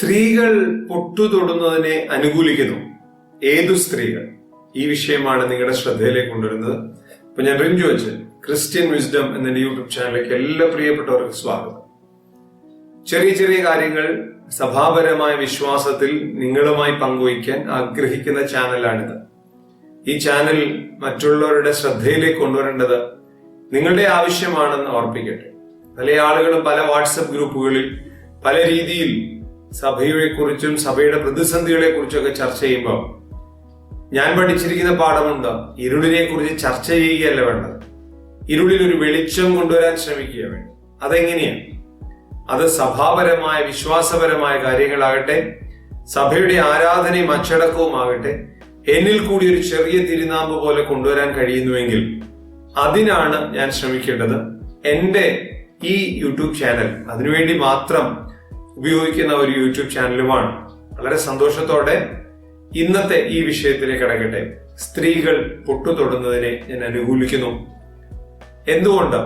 സ്ത്രീകൾ പൊട്ടുതൊടുന്നതിനെ അനുകൂലിക്കുന്നു. ഏതു സ്ത്രീകൾ? ഈ വിഷയമാണ് നിങ്ങളുടെ ശ്രദ്ധയിലേക്ക് കൊണ്ടുവരുന്നത്. അപ്പൊ ഞാൻ റിഞ്ചു വെച്ച് ക്രിസ്ത്യൻ വിസ്ഡം എന്ന യൂട്യൂബ് ചാനലിലേക്ക് എല്ലാ പ്രിയപ്പെട്ടവർക്ക് സ്വാഗതം. ചെറിയ ചെറിയ കാര്യങ്ങൾ സഭാപരമായ വിശ്വാസത്തിൽ നിങ്ങളുമായി പങ്കുവയ്ക്കാൻ ആഗ്രഹിക്കുന്ന ചാനലാണിത്. ഈ ചാനൽ മറ്റുള്ളവരുടെ ശ്രദ്ധയിലേക്ക് കൊണ്ടുവരേണ്ടത് നിങ്ങളുടെ ആവശ്യമാണെന്ന് ഓർപ്പിക്കട്ടെ. പല ആളുകളും പല വാട്സപ്പ് ഗ്രൂപ്പുകളിൽ പല രീതിയിൽ സഭയെ കുറിച്ചും സഭയുടെ പ്രതിസന്ധികളെ കുറിച്ചൊക്കെ ചർച്ച ചെയ്യുമ്പോൾ ഞാൻ പഠിച്ചിരിക്കുന്ന പാഠമുണ്ട് ഇരുളിനെ കുറിച്ച് ചർച്ച ചെയ്യുകയല്ല വേണ്ടത്. ഇരുളിൽ ഒരു വെളിച്ചം കൊണ്ടുവരാൻ ശ്രമിക്കുക വേണം അതെങ്ങനെയാണ് അത് സഭാപരമായ വിശ്വാസപരമായ കാര്യങ്ങളാകട്ടെ സഭയുടെ ആരാധനയും അച്ചടക്കവും ആകട്ടെ എന്നിൽ കൂടി ഒരു ചെറിയ തിരുനാമ്പ് പോലെ കൊണ്ടുവരാൻ കഴിയുന്നുവെങ്കിൽ അതിനാണ് ഞാൻ ശ്രമിക്കേണ്ടത്. എന്റെ ഈ യൂട്യൂബ് ചാനൽ അതിനുവേണ്ടി മാത്രം ഉപയോഗിക്കുന്ന ഒരു യൂട്യൂബ് ചാനലുമാണ്. വളരെ സന്തോഷത്തോടെ ഇന്നത്തെ ഈ വിഷയത്തിലേക്ക് കടക്കട്ടെ. സ്ത്രീകൾ പൊട്ടു തൊടുന്നതിനെ ഞാൻ അനുകൂലിക്കുന്നു. എന്തുകൊണ്ട്?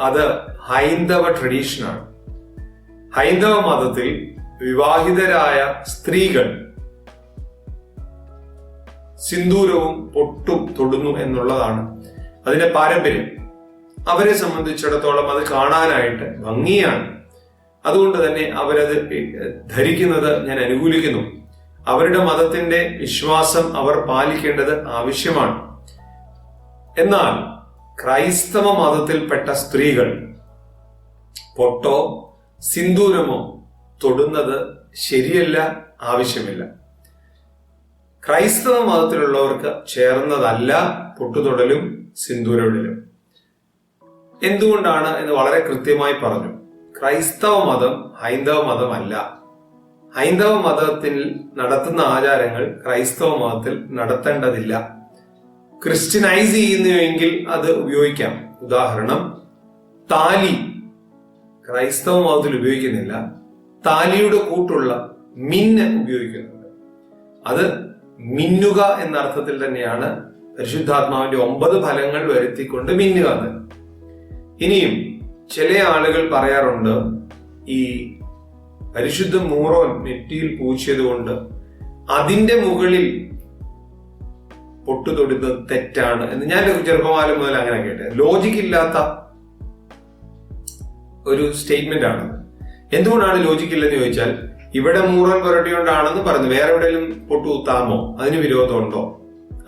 അത് ഹൈന്ദവ ട്രഡീഷനാണ് ഹൈന്ദവ മതത്തിൽ വിവാഹിതരായ സ്ത്രീകൾ സിന്ദൂരവും പൊട്ടും തൊടുന്നു എന്നുള്ളതാണ് അതിന്റെ പാരമ്പര്യം. അവരെ സംബന്ധിച്ചിടത്തോളം അത് കാണാനായിട്ട് ഭംഗിയാണ്. അതുകൊണ്ട് തന്നെ അവരത് ധരിക്കുന്നത് ഞാൻ അനുകൂലിക്കുന്നു. അവരുടെ മതത്തിന്റെ വിശ്വാസം അവർ പാലിക്കേണ്ടത് ആവശ്യമാണ്. എന്നാൽ ക്രൈസ്തവ മതത്തിൽപ്പെട്ട സ്ത്രീകൾ പൊട്ടോ സിന്ദൂരമോ തൊടുന്നത് ശരിയല്ല ആവശ്യമില്ല. ക്രൈസ്തവ മതത്തിലുള്ളവർക്ക് ചേർന്നതല്ല പൊട്ടുതൊടലും സിന്ദൂരമിടലും. എന്തുകൊണ്ടാണ് എന്ന് വളരെ കൃത്യമായി പറഞ്ഞു. ക്രൈസ്തവ മതം ഹൈന്ദവ മതമല്ല. ഹൈന്ദവ മതത്തിൽ നടത്തുന്ന ആചാരങ്ങൾ ക്രൈസ്തവ മതത്തിൽ നടത്തേണ്ടതില്ല. ക്രിസ്ത്യനൈസ് ചെയ്യുന്നുവെങ്കിൽ അത് ഉപയോഗിക്കാം. ഉദാഹരണം താലി ക്രൈസ്തവ മതത്തിൽ ഉപയോഗിക്കുന്നില്ല. താലിയുടെ കൂട്ടുള്ള മിന്ന് ഉപയോഗിക്കുന്നുണ്ട്. അത് മിന്നുക എന്ന അർത്ഥത്തിൽ തന്നെയാണ് പരിശുദ്ധാത്മാവിന്റെ ഒമ്പത് ഫലങ്ങൾ വരുത്തിക്കൊണ്ട് മിന്നുക ഇനിയും ചില ആളുകൾ പറയാറുണ്ട് ഈ പരിശുദ്ധ മൂറോൻ നെറ്റിയിൽ പൂച്ചത് കൊണ്ട് അതിന്റെ മുകളിൽ പൊട്ടുതൊടുന്നത് തെറ്റാണ് എന്ന് ഞാൻ ചെറുപ്പകാലം മുതൽ അങ്ങനെ കേട്ടെ ലോജിക് ഇല്ലാത്ത ഒരു സ്റ്റേറ്റ്മെന്റ് ആണ്. എന്തുകൊണ്ടാണ് ലോജിക് ഇല്ലെന്ന് ചോദിച്ചാൽ ഇവിടെ മൂറൻ പുരട്ടിയോണ്ടാണെന്ന് പറഞ്ഞു. വേറെ എവിടെയെങ്കിലും പൊട്ടു കുത്താമോ? അതിന് വിരോധമുണ്ടോ?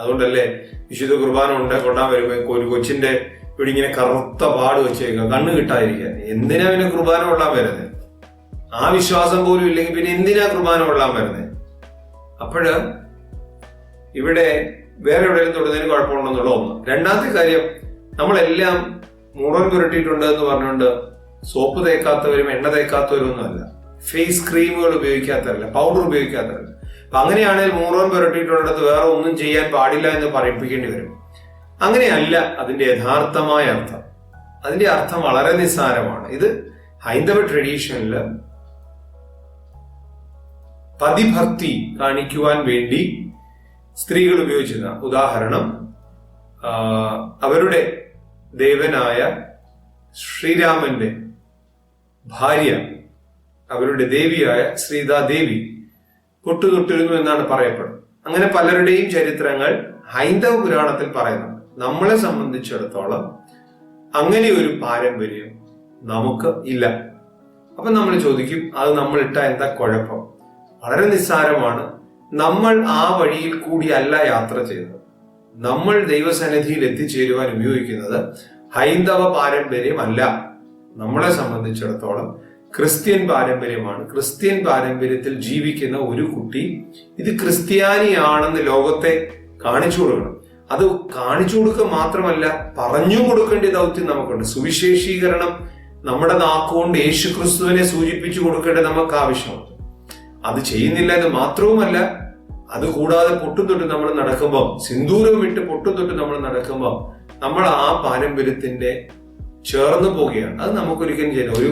അതുകൊണ്ടല്ലേ വിശുദ്ധ കുർബാന ഉണ്ട് കൊണ്ടാൻ വരുമ്പോ ഒരു കൊച്ചിന്റെ ഇവിടെ ഇങ്ങനെ കറുത്ത പാട് വെച്ചേക്കുക. കണ്ണ് കിട്ടാതിരിക്കാൻ എന്തിനാ പിന്നെ കുർബാന കൊള്ളാൻ വരുന്നത്? ആ വിശ്വാസം പോലും ഇല്ലെങ്കിൽ പിന്നെ എന്തിനാ കുർബാന കൊള്ളാൻ വരുന്നത്? അപ്പോഴ് ഇവിടെ വേറെ എവിടെയെങ്കിലും തൊടുന്നതിന് കുഴപ്പമുണ്ടെന്നുള്ള ഒന്ന്. രണ്ടാമത്തെ കാര്യം നമ്മളെല്ലാം മുറൻ പുരട്ടിയിട്ടുണ്ട് എന്ന് പറഞ്ഞുകൊണ്ട് സോപ്പ് തേക്കാത്തവരും എണ്ണ തേക്കാത്തവരും ഒന്നുമല്ല ഫേസ് ക്രീമുകൾ ഉപയോഗിക്കാത്തവരല്ല പൗഡർ ഉപയോഗിക്കാത്തവരല്ല. അപ്പൊ അങ്ങനെയാണെങ്കിൽ മൂറോൻ പുരട്ടിയിട്ടുള്ളത് വേറെ ഒന്നും ചെയ്യാൻ പാടില്ല എന്ന് പറയിപ്പിക്കേണ്ടി വരും. അങ്ങനെയല്ല അതിന്റെ യഥാർത്ഥമായ അർത്ഥം. അതിന്റെ അർത്ഥം വളരെ നിസ്സാരമാണ്. ഇത് ഹൈന്ദവ ട്രഡീഷനിൽ പതിഭർത്തി കാണിക്കുവാൻ വേണ്ടി സ്ത്രീകൾ ഉപയോഗിച്ചിരുന്ന ഉദാഹരണം അവരുടെ ദേവനായ ശ്രീരാമന്റെ ഭാര്യ അവരുടെ ദേവിയായ ശ്രീതാദേവി പൊട്ടുതൊട്ടിരുന്നു എന്നാണ് പറയപ്പെടുന്നത്. അങ്ങനെ പലരുടെയും ചരിത്രങ്ങൾ ഹൈന്ദവ പുരാണത്തിൽ പറയുന്നുണ്ട്. നമ്മളെ സംബന്ധിച്ചിടത്തോളം അങ്ങനെ ഒരു പാരമ്പര്യം നമുക്ക് ഇല്ല. അപ്പൊ നമ്മൾ ചോദിക്കും അത് നമ്മൾ ഇട്ട എന്താ കുഴപ്പം? വളരെ നിസ്സാരമാണ്. നമ്മൾ ആ വഴിയിൽ കൂടിയല്ല യാത്ര ചെയ്തത്. നമ്മൾ ദൈവസന്നിധിയിൽ എത്തിച്ചേരുവാൻ ഉപയോഗിക്കുന്നത് ഹൈന്ദവ പാരമ്പര്യമല്ല. നമ്മളെ സംബന്ധിച്ചിടത്തോളം ക്രിസ്ത്യൻ പാരമ്പര്യമാണ്. ക്രിസ്ത്യൻ പാരമ്പര്യത്തിൽ ജീവിക്കുന്ന ഒരു കുട്ടി ഇത് ക്രിസ്ത്യാനിയാണെന്ന് ലോകത്തെ കാണിച്ചു കൊടുക്കണം. അത് കാണിച്ചു കൊടുക്കുക മാത്രമല്ല പറഞ്ഞു കൊടുക്കേണ്ട ദൗത്യം നമുക്കുണ്ട്. സുവിശേഷീകരണം നമ്മുടെ നാക്കുകൊണ്ട് യേശു ക്രിസ്തുവിനെ സൂചിപ്പിച്ചു കൊടുക്കേണ്ടത് നമുക്ക് ആവശ്യമുണ്ട്. അത് ചെയ്യുന്നില്ല എന്ന് മാത്രവുമല്ല അത് കൂടാതെ പൊട്ടും തൊട്ട് നമ്മൾ നടക്കുമ്പോൾ സിന്ദൂരം വിട്ട് പൊട്ടും തൊട്ട് നമ്മൾ നടക്കുമ്പോൾ നമ്മൾ ആ പാരമ്പര്യത്തിന്റെ ചേർന്ന് പോവുകയാണ്. അത് നമുക്കൊരിക്കലും ചെയ്യാം ഒരു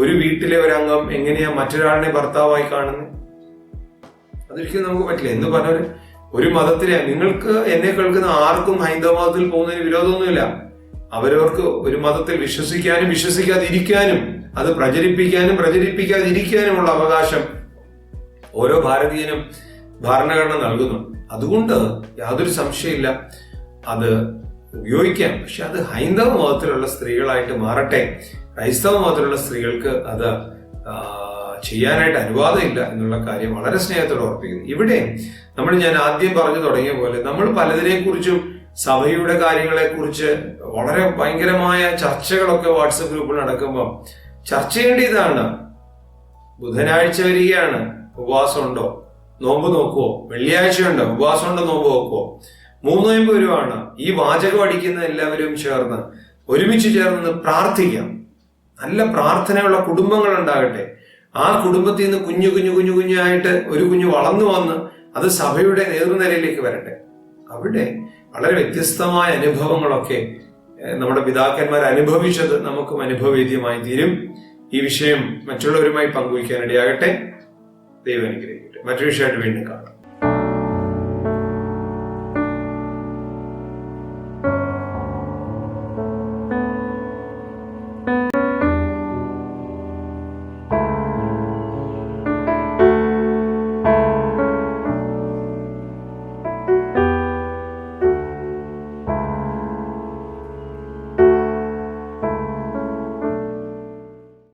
ഒരു വീട്ടിലെ ഒരംഗം എങ്ങനെയാ മറ്റൊരാളിനെ ഭർത്താവായി കാണുന്നത്? അതൊരിക്കലും നമുക്ക് പറ്റില്ല. എന്ന് പറഞ്ഞാൽ ഒരു മതത്തിലെ നിങ്ങൾക്ക് എന്നെ കേൾക്കുന്ന ആർക്കും ഹൈന്ദവ മതത്തിൽ പോകുന്നതിന് വിരോധമൊന്നുമില്ല. അവരവർക്ക് ഒരു മതത്തിൽ വിശ്വസിക്കാനും വിശ്വസിക്കാതിരിക്കാനും അത് പ്രചരിപ്പിക്കാനും പ്രചരിപ്പിക്കാതിരിക്കാനുമുള്ള അവകാശം ഓരോ ഭാരതീയനും ഭരണഘടന നൽകുന്നു. അതുകൊണ്ട് യാതൊരു സംശയമില്ല. അത് ഉപയോഗിക്കാം. പക്ഷെ അത് ഹൈന്ദവ മതത്തിലുള്ള സ്ത്രീകളായിട്ട് മാറട്ടെ. ക്രൈസ്തവ മതത്തിലുള്ള സ്ത്രീകൾക്ക് അത് ചെയ്യാനായിട്ട് അനുവാദമില്ല എന്നുള്ള കാര്യം വളരെ സ്നേഹത്തോടെ ഓർപ്പിക്കുന്നു. ഇവിടെ നമ്മൾ ഞാൻ ആദ്യം പറഞ്ഞു തുടങ്ങിയ പോലെ നമ്മൾ പലതിനെ കുറിച്ചും സഭയുടെ കാര്യങ്ങളെക്കുറിച്ച് വളരെ ഭയങ്കരമായ ചർച്ചകളൊക്കെ വാട്സപ്പ് ഗ്രൂപ്പിൽ നടക്കുമ്പോൾ ചർച്ച ചെയ്യേണ്ടതാണ്. ബുധനാഴ്ച വരികയാണ്. ഉപവാസം ഉണ്ടോ? നോമ്പ് നോക്കുവോ? വെള്ളിയാഴ്ച ഉണ്ടോ? നോമ്പ് നോക്കുവോ? മൂന്ന് നോയമ്പ് വരുവാണ്. ഈ വാചകം അടിക്കുന്ന എല്ലാവരും ചേർന്ന് ഒരുമിച്ച് ചേർന്ന് പ്രാർത്ഥിക്കാം. നല്ല പ്രാർത്ഥനയുള്ള കുടുംബങ്ങൾ ഉണ്ടാകട്ടെ. ആ കുടുംബത്തിൽ നിന്ന് കുഞ്ഞു കുഞ്ഞു കുഞ്ഞു കുഞ്ഞായിട്ട് ഒരു കുഞ്ഞു വളർന്നു വന്ന് അത് സഭയുടെ നേതൃനിരയിലേക്ക് വരട്ടെ. അവിടെ വളരെ വ്യത്യസ്തമായ അനുഭവങ്ങളൊക്കെ നമ്മുടെ പിതാക്കന്മാർ അനുഭവിച്ചത് നമുക്കും അനുഭവവേദ്യമായി തീരും. ഈ വിഷയം മറ്റുള്ളവരുമായി പങ്കുവയ്ക്കാൻ ഇടയാകട്ടെ. ദൈവം അനുഗ്രഹിക്കട്ടെ. മറ്റൊരു വിഷയമായിട്ട് വീണ്ടും കാണാം.